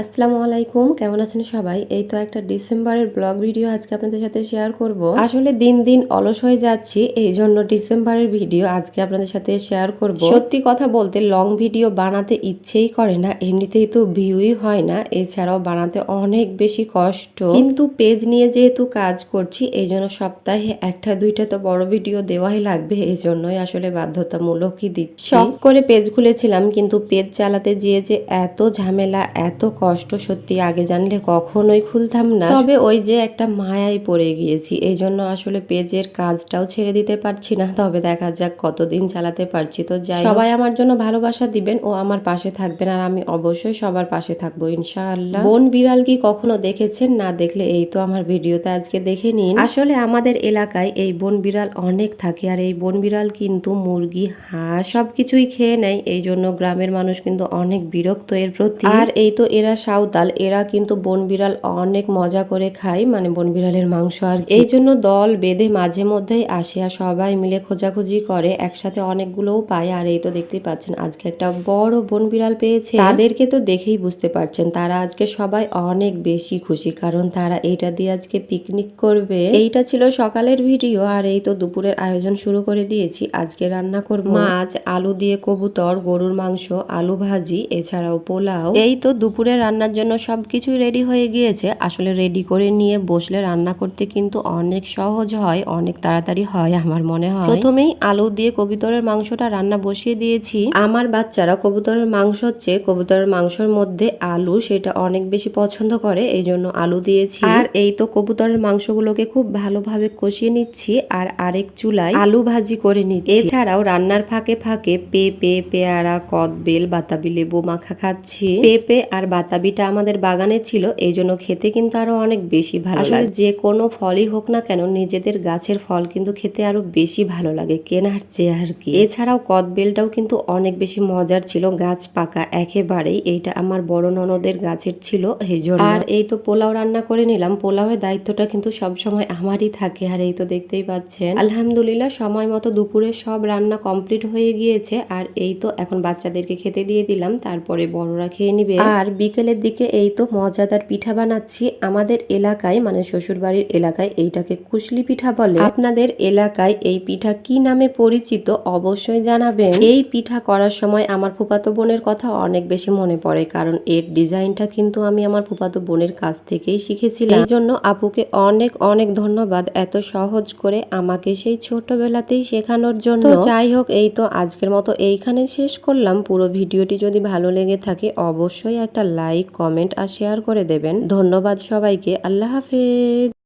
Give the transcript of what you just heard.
আসসালামু আলাইকুম, কেমন আছেন সবাই? এই তো একটা ডিসেম্বরের ব্লগ ভিডিও আজকে আপনাদের সাথে শেয়ার করব। আসলে দিন দিন অলস হয়ে যাচ্ছি এই জন্য ডিসেম্বরের ভিডিও আজকে আপনাদের সাথে শেয়ার করব। সত্যি কথা বলতে, লং ভিডিও বানাতে ইচ্ছেই করে না, এমনিতেই তো ভিউই হয় না, এছাড়াও বানাতে অনেক বেশি কষ্ট। কিন্তু পেজ নিয়ে যেহেতু কাজ করছি এই জন্য সপ্তাহে একটা, দুইটা তো বড় ভিডিও দেওয়াই লাগবে এই জন্যই আসলে বাধ্যতামূলকই দিচ্ছি। শখ করে পেজ খুলেছিলাম, কিন্তু পেজ চালাতে গিয়ে যে এত ঝামেলা, এত কষ্ট সত্যি আগে জানলে কখনোই খুলতাম না। তবে ওই যে একটা মায়ায় পড়ে গিয়েছি এই জন্য আসলে পেজের কাজটাও ছেড়ে দিতে পারছি না। তবে দেখা যাক কতদিন চালাতে পারছি তো যাই সবাই আমার জন্য ভালোবাসা দিবেন ও আমার পাশে থাকবেন আর আমি অবশ্যই সবার পাশে থাকব ইনশাআল্লাহ। বন বিড়াল কি কখনো দেখেছেন? না দেখলে এই তো আমার ভিডিওতে আজকে দেখে নিন। আসলে আমাদের এলাকায় এই বন বিড়াল অনেক থাকে আর এই বন বিড়াল কিন্তু মুরগি হাঁস সবকিছুই খেয়ে নেয়। এই জন্য গ্রামের মানুষ কিন্তু অনেক বিরক্ত এর প্রতি। আর এই তো এরা সাঁওতাল, এরা কিন্তু বন বিড়াল অনেক মজা করে খায় মানে বন বিড়ালের মাংস আর এই জন্য দল বেঁধে মাঝে মধ্যেই আসে আর সবাই মিলে খোঁজাখুঁজি করে, একসাথে অনেকগুলোও পায়। আর এই তো দেখতেই পাচ্ছেন, আজকে একটা বড় বন বিড়াল পেয়েছে। তাদেরকে তো দেখেই বুঝতে পারছেন, তারা আজকে সবাই অনেক বেশি খুশি, কারণ তারা এইটা দিয়ে আজকে পিকনিক করবে। এইটা ছিল সকালের ভিডিও, আর এই তো দুপুরের আয়োজন শুরু করে দিয়েছি। আজকে রান্না করব মাছ, আলু দিয়ে কবুতর, গরুর মাংস, আলু ভাজি, এছাড়াও পোলাও। এই তো দুপুরে রান্নার জন্য সবকিছুই রেডি হয়ে গিয়েছে। আসলে রেডি করে নিয়ে বসলে রান্না করতে কিন্তু অনেক সহজ হয়, অনেক তাড়াতাড়ি হয় আমার মনে হয়। প্রথমেই আলু দিয়ে কবুতরের মাংসটা রান্না বসিয়ে দিয়েছি। আমার বাচ্চারা কবুতরের মাংস হচ্ছে কবুতরের মাংসের মধ্যে আলু, সেটা অনেক বেশি পছন্দ করে এই জন্য আলু দিয়েছি। আর এই তো কবুতরের মাংসগুলোকে খুব ভালোভাবে কষিয়ে নিচ্ছি আর আরেক চুলায় আলু ভাজি করে নিচ্ছি। এছাড়াও রান্নার ফাঁকে ফাঁকে পেঁপে, পেয়ারা, কদবেল, বাতাবি, লেবু মাখা খাচ্ছি। পেঁপে আর বাতাবিটা আমাদের বাগানে ছিল এই জন্য খেতে কিন্তু আরও অনেক বেশি ভালো লাগে। যে কোনো ফলই হোক না কেন নিজেদের গাছের ফল কিন্তু খেতে আরও বেশি ভালো লাগে কেনার চেয়ে আর কি? এছাড়াও কদবেলটাও কিন্তু অনেক বেশি মজার ছিল গাছ পাকা একেবারেই এইটা আমার বড় ননদের গাছের ছিল এই জন্য আর এই তো পোলাও রান্না করে নিলাম পোলাওয়ের দায়িত্বটা কিন্তু সব সময় আমারই থাকে আর এই তো দেখতেই পাচ্ছেন। আলহামদুলিল্লাহ সময় মতো দুপুরে সব রান্না কমপ্লিট হয়ে গিয়েছে আর এই তো এখন বাচ্চাদেরকে খেতে দিয়ে দিলাম তারপরে বড়রা খেয়ে নিবে। আর বিকেলের দিকে এই তো মজাদার পিঠা বানাচ্ছি। আমাদের এলাকায় মানে শ্বশুরবাড়ির এলাকায় এইটাকে কুশলি পিঠা বলে। আপনাদের এলাকায় এই পিঠা কি নামে পরিচিত অবশ্যই জানাবেন। এই পিঠা করার সময় আমার ফুপাতো বোনের কথা অনেক বেশি মনে পড়ে, কারণ এর ডিজাইনটা কিন্তু আমি আমার ফুপাতো বোনের কাছ থেকেই শিখেছিলাম। এই জন্য আপুকে অনেক অনেক ধন্যবাদ এত সহজ করে আমাকে সেই ছোটবেলাতেই শেখানোর জন্য। যাই হোক, এই তো আজকের মতো এইখানে শেষ করলাম। পুরো ভিডিওটি যদি ভালো লেগে থাকে, অবশ্যই একটা লাইক কমেন্ট আর শেয়ার করে দেবেন। ধন্যবাদ সবাইকে। আল্লাহ হাফেজ।